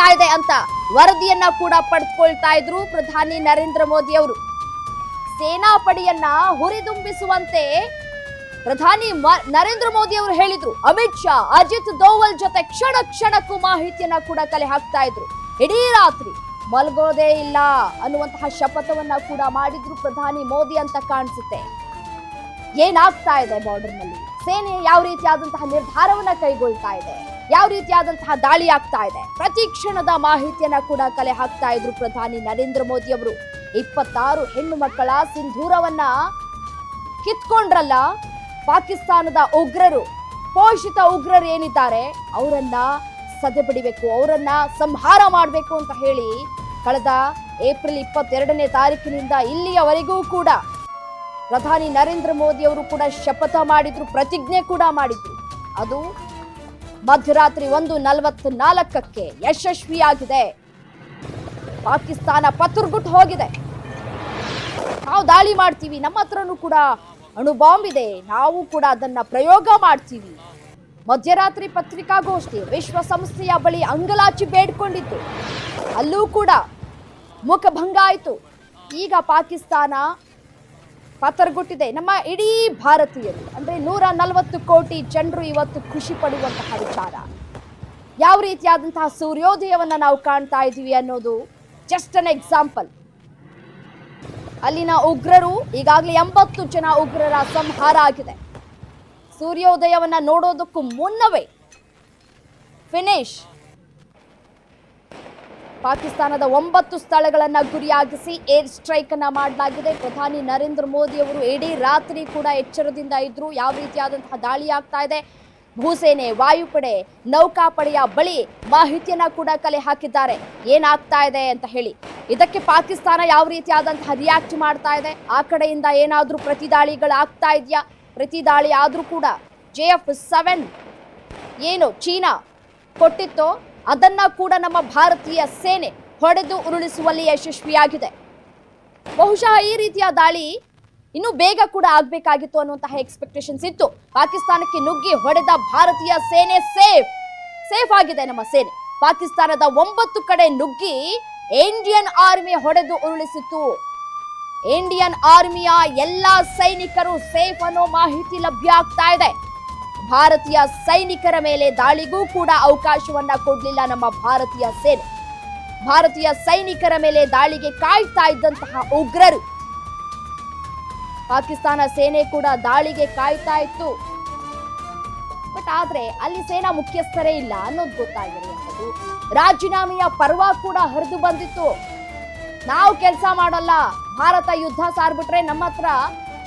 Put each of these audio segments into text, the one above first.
ಆಗ್ತಾ ಇದೆ ಅಂತ ವರದಿಯನ್ನ ಕೂಡ ಪಡೆದುಕೊಳ್ತಾ ಇದ್ರು ಪ್ರಧಾನಿ ನರೇಂದ್ರ ಮೋದಿ ಅವರು. ಸೇನಾಪಡೆಯನ್ನ ಹುರಿದುಂಬಿಸುವಂತೆ ಪ್ರಧಾನಿ ನರೇಂದ್ರ ಮೋದಿ ಅವರು ಹೇಳಿದ್ರು. ಅಮಿತ್ ಶಾ, ಅಜಿತ್ ದೋವಲ್ ಜೊತೆ ಕ್ಷಣ ಕ್ಷಣಕ್ಕೂ ಮಾಹಿತಿಯನ್ನ ಕೂಡ ಕಲೆ ಹಾಕ್ತಾ ಇದ್ರು. ಇಡೀ ರಾತ್ರಿ ಮಲಗೋದೇ ಇಲ್ಲ ಅನ್ನುವಂತಹ ಶಪಥವನ್ನ ಕೂಡ ಮಾಡಿದ್ರು ಪ್ರಧಾನಿ ಮೋದಿ ಅಂತ ಕಾಣಿಸುತ್ತೆ. ಏನಾಗ್ತಾ ಇದೆ ಬಾರ್ಡರ್ನಲ್ಲಿ? ಸೇನೆ ಯಾವ ರೀತಿಯಾದಂತಹ ನಿರ್ಧಾರವನ್ನ ಕೈಗೊಳ್ತಾ ಇದೆ? ಯಾವ ರೀತಿಯಾದಂತಹ ದಾಳಿ ಆಗ್ತಾ ಇದೆ? ಪ್ರತಿ ಕ್ಷಣದ ಮಾಹಿತಿಯನ್ನ ಕೂಡ ಕಲೆ ಹಾಕ್ತಾ ಇದ್ರು ಪ್ರಧಾನಿ ನರೇಂದ್ರ ಮೋದಿ ಅವರು. ಇಪ್ಪತ್ತಾರು ಹೆಣ್ಣು ಮಕ್ಕಳ ಸಿಂಧೂರವನ್ನ ಕಿತ್ಕೊಂಡ್ರಲ್ಲ, ಪಾಕಿಸ್ತಾನದ ಉಗ್ರರು, ಪೋಷಿತ ಉಗ್ರರು ಏನಿದ್ದಾರೆ, ಅವರನ್ನ ಸದೆಬಡಿಬೇಕು ಅವರನ್ನ ಸಂಹಾರ ಮಾಡಬೇಕು ಅಂತ ಹೇಳಿ, ಕಳೆದ ಏಪ್ರಿಲ್ ಇಪ್ಪತ್ತೆರಡನೇ ತಾರೀಕಿನಿಂದ ಇಲ್ಲಿಯವರೆಗೂ ಕೂಡ ಪ್ರಧಾನಿ ನರೇಂದ್ರ ಮೋದಿ ಅವರು ಕೂಡ ಶಪಥ ಮಾಡಿದ್ರು, ಪ್ರತಿಜ್ಞೆ ಕೂಡ ಮಾಡಿದ್ರು. ಅದು ಮಧ್ಯರಾತ್ರಿ ಒಂದು ನಲವತ್ನಾಲ್ಕಕ್ಕೆ ಯಶಸ್ವಿಯಾಗಿದೆ. ಪಾಕಿಸ್ತಾನ ಪತುರ್ಗುಟ್ಟು ಹೋಗಿದೆ. ನಾವು ದಾಳಿ ಮಾಡ್ತೀವಿ, ನಮ್ಮ ಹತ್ರನೂ ಕೂಡ ಅಣು ಬಾಂಬ್ ಇದೆ, ನಾವು ಕೂಡ ಅದನ್ನ ಪ್ರಯೋಗ ಮಾಡ್ತೀವಿ. ಮಧ್ಯರಾತ್ರಿ ಪತ್ರಿಕಾಗೋಷ್ಠಿ ವಿಶ್ವಸಂಸ್ಥೆಯ ಬಳಿ ಅಂಗಲಾಚಿ ಬೇಡ್ಕೊಂಡಿತ್ತು. ಅಲ್ಲೂ ಕೂಡ ಮುಖಭಂಗ ಆಯಿತು. ಈಗ ಪಾಕಿಸ್ತಾನ ಪಾತರಗೊಟ್ಟಿದೆ. ನಮ್ಮ ಇಡೀ ಭಾರತೀಯರು, ಅಂದರೆ ನೂರ ನಲವತ್ತು ಕೋಟಿ ಜನರು ಇವತ್ತು ಖುಷಿ ಪಡುವಂತಹ ವಿಚಾರ. ಯಾವ ರೀತಿಯಾದಂತಹ ಸೂರ್ಯೋದಯವನ್ನು ನಾವು ಕಾಣ್ತಾ ಇದ್ದೀವಿ ಅನ್ನೋದು ಜಸ್ಟ್ ಅನ್ ಎಕ್ಸಾಂಪಲ್ ಅಲ್ಲಿನ ಉಗ್ರರು, ಈಗಾಗಲೇ ಎಂಬತ್ತು ಜನ ಉಗ್ರರ ಸಂಹಾರ ಆಗಿದೆ. ಸೂರ್ಯೋದಯವನ್ನು ನೋಡೋದಕ್ಕೂ ಮುನ್ನವೇ ಫಿನಿಶ್ ಪಾಕಿಸ್ತಾನದ ಒಂಬತ್ತು ಸ್ಥಳಗಳನ್ನ ಗುರಿಯಾಗಿಸಿ ಏರ್ ಸ್ಟ್ರೈಕ್ ಅನ್ನ ಮಾಡಲಾಗಿದೆ. ಪ್ರಧಾನಿ ನರೇಂದ್ರ ಮೋದಿ ಅವರು ಇಡೀ ರಾತ್ರಿ ಕೂಡ ಎಚ್ಚರದಿಂದ ಇದ್ರು. ಯಾವ ರೀತಿಯಾದಂತಹ ದಾಳಿ ಆಗ್ತಾ ಇದೆ? ಭೂಸೇನೆ, ವಾಯುಪಡೆ, ನೌಕಾಪಡೆಯ ಬಳಿ ಮಾಹಿತಿಯನ್ನ ಕೂಡ ಕಲೆ ಹಾಕಿದ್ದಾರೆ. ಏನಾಗ್ತಾ ಇದೆ ಅಂತ ಹೇಳಿ. ಇದಕ್ಕೆ ಪಾಕಿಸ್ತಾನ ಯಾವ ರೀತಿಯಾದಂತಹ ರಿಯಾಕ್ಟ್ ಮಾಡ್ತಾ ಇದೆ? ಆ ಕಡೆಯಿಂದ ಏನಾದ್ರೂ ಪ್ರತಿದಾಳಿಗಳಾಗ್ತಾ ಇದೆಯಾ? ಪ್ರತಿದಾಳಿ ಆದರೂ ಕೂಡ ಜೆ ಎಫ್ ಸೆವೆನ್ ಏನು ಚೀನಾ ಕೊಟ್ಟಿತ್ತೋ ಅದನ್ನ ಕೂಡ ನಮ್ಮ ಭಾರತೀಯ ಸೇನೆ ಹೊಡೆದು ಉರುಳಿಸುವಲ್ಲಿ ಯಶಸ್ವಿಯಾಗಿದೆ. ಬಹುಶಃ ಈ ರೀತಿಯ ದಾಳಿ ಇನ್ನೂ ಬೇಗ ಕೂಡ ಆಗ್ಬೇಕಾಗಿತ್ತು ಅನ್ನುವಂತಹ ಎಕ್ಸ್ಪೆಕ್ಟೇಷನ್ಸ್ ಇತ್ತು. ಪಾಕಿಸ್ತಾನಕ್ಕೆ ನುಗ್ಗಿ ಹೊಡೆದ ಭಾರತೀಯ ಸೇನೆ ಸೇಫ್ ಸೇಫ್ ಆಗಿದೆ ನಮ್ಮ ಸೇನೆ. ಪಾಕಿಸ್ತಾನದ ಒಂಬತ್ತು ಕಡೆ ನುಗ್ಗಿ ಇಂಡಿಯನ್ ಆರ್ಮಿ ಹೊಡೆದು ಉರುಳಿಸಿತ್ತು. ಇಂಡಿಯನ್ ಆರ್ಮಿಯ ಎಲ್ಲಾ ಸೈನಿಕರು ಸೇಫ್ ಅನ್ನೋ ಮಾಹಿತಿ ಲಭ್ಯ ಆಗ್ತಾ ಇದೆ. ಭಾರತೀಯ ಸೈನಿಕರ ಮೇಲೆ ದಾಳಿಗೂ ಕೂಡ ಅವಕಾಶವನ್ನ ಕೊಡಲಿಲ್ಲ ನಮ್ಮ ಭಾರತೀಯ ಸೇನೆ. ಭಾರತೀಯ ಸೈನಿಕರ ಮೇಲೆ ದಾಳಿಗೆ ಕಾಯ್ತಾ ಇದ್ದಂತಹ ಉಗ್ರರು. ಪಾಕಿಸ್ತಾನ ಸೇನೆ ಕೂಡ ದಾಳಿಗೆ ಕಾಯ್ತಾ ಇತ್ತು. ಬಟ್ ಆದ್ರೆ ಅಲ್ಲಿ ಸೇನಾ ಮುಖ್ಯಸ್ಥರೇ ಇಲ್ಲ ಅನ್ನೋದು ಗೊತ್ತಾಗಿರುವಂಥದ್ದು ರಾಜೀನಾಮೆಯ ಪರ್ವ ಕೂಡ ಹರಿದು ಬಂದಿತ್ತು. ನಾವು ಕೆಲಸ ಮಾಡಲ್ಲ. ಭಾರತ ಯುದ್ಧ ಸಾರ್ಬಿಟ್ರೆ ನಮ್ಮ ಹತ್ರ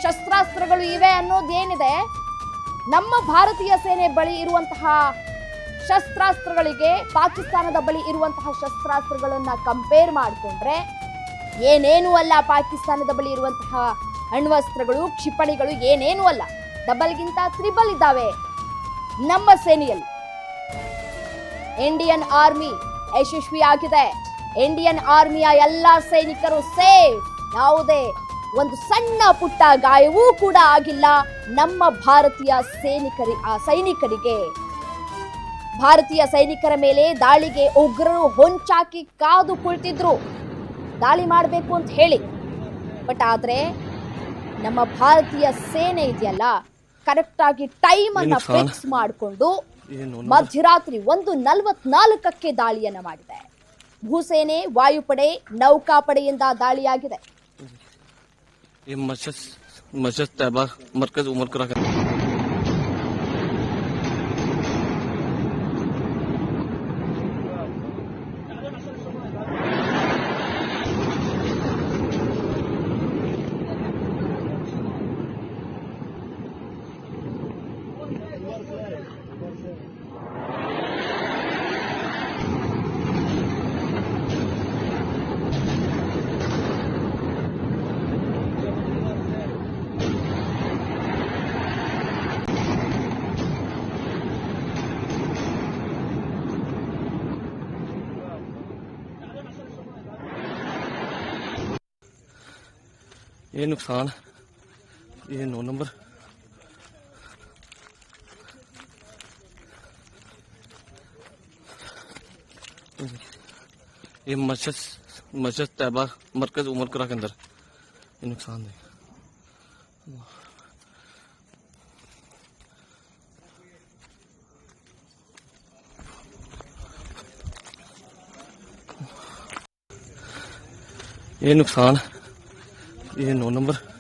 ಶಸ್ತ್ರಾಸ್ತ್ರಗಳು ಇವೆ ಅನ್ನೋದೇನಿದೆ. ನಮ್ಮ ಭಾರತೀಯ ಸೇನೆ ಬಳಿ ಇರುವಂತಹ ಶಸ್ತ್ರಾಸ್ತ್ರಗಳಿಗೆ, ಪಾಕಿಸ್ತಾನದ ಬಳಿ ಇರುವಂತಹ ಶಸ್ತ್ರಾಸ್ತ್ರಗಳನ್ನ ಕಂಪೇರ್ ಮಾಡಿಕೊಂಡ್ರೆ, ಏನೇನು ಅಲ್ಲ ಪಾಕಿಸ್ತಾನದ ಬಳಿ ಇರುವಂತಹ ಅಣ್ವಸ್ತ್ರಗಳು, ಕ್ಷಿಪಣಿಗಳು ಏನೇನು ಅಲ್ಲ. ಡಬಲ್ಗಿಂತ ತ್ರಿಬಲ್ ಇದ್ದಾವೆ ನಮ್ಮ ಸೇನೆಯಲ್ಲಿ. ಇಂಡಿಯನ್ ಆರ್ಮಿ ಯಶಸ್ವಿಯಾಗಿದೆ. ಇಂಡಿಯನ್ ಆರ್ಮಿಯ ಎಲ್ಲ ಸೈನಿಕರು ಸೇಫ್. ಯಾವುದೇ ಒಂದು ಸಣ್ಣ ಪುಟ್ಟ ಗಾಯವೂ ಕೂಡ ಆಗಿಲ್ಲ. ನಮ್ಮ ಭಾರತೀಯ ಸೈನಿಕರಿ ಆ ಸೈನಿಕರಿಗೆ. ಭಾರತೀಯ ಸೈನಿಕರ ಮೇಲೆ ದಾಳಿಗೆ ಉಗ್ರರು ಹೊಂಚಾಕಿ ಕಾದು ಕುಳಿತಿದ್ರು. ದಾಳಿ ಮಾಡಬೇಕು ಅಂತ ಹೇಳಿ. ಬಟ್ ಆದ್ರೆ ನಮ್ಮ ಭಾರತೀಯ ಸೇನೆ ಇದೆಯಲ್ಲ ಕರೆಕ್ಟಾಗಿ ಟೈಮ್ ಅನ್ನ ಫಿಕ್ಸ್ ಮಾಡಿಕೊಂಡು ಮಧ್ಯರಾತ್ರಿ ಒಂದು ನಲವತ್ನಾಲ್ಕಕ್ಕೆ ದಾಳಿಯನ್ನ ಮಾಡಿದೆ. ಭೂಸೇನೆ ವಾಯುಪಡೆ ನೌಕಾಪಡೆಯಿಂದ ದಾಳಿಯಾಗಿದೆ. ये मरकज उमर का ये नुकसान, ये नौ नंबर। ये मस्जिद मस्जिद तैयबा मरकज उमरकरा के अंदर। ये नुकसान है। ये नुकसान। ये नौ नंबर।